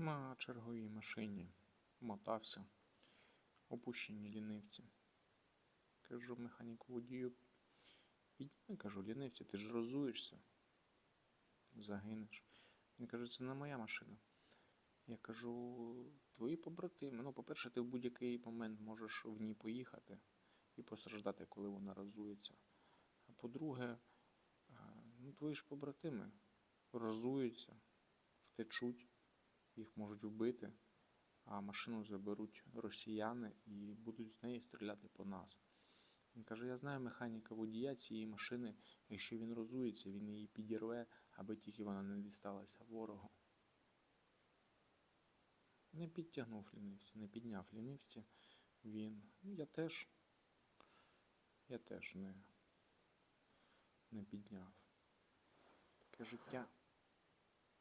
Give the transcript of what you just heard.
На черговій машині мотався, опущені лінивці. Кажу механіку водію, підніми, кажу, лінивці, ти ж розуєшся, загинеш. Він каже, це не моя машина. Я кажу, твої побратими. Ну, по-перше, ти в будь-який момент можеш в ній поїхати і постраждати, коли вона розується. А по-друге, ну, твої ж побратими розуються, втечуть, їх можуть вбити, а машину заберуть росіяни і будуть з неї стріляти по нас. Він каже: я знаю механіка водія цієї машини, якщо він розується, він її підірве, аби тільки вона не дісталася ворогу. Не підтягнув лінивці, не підняв лінивці. Він. Ну, я теж. Я теж не, не підняв. Таке життя.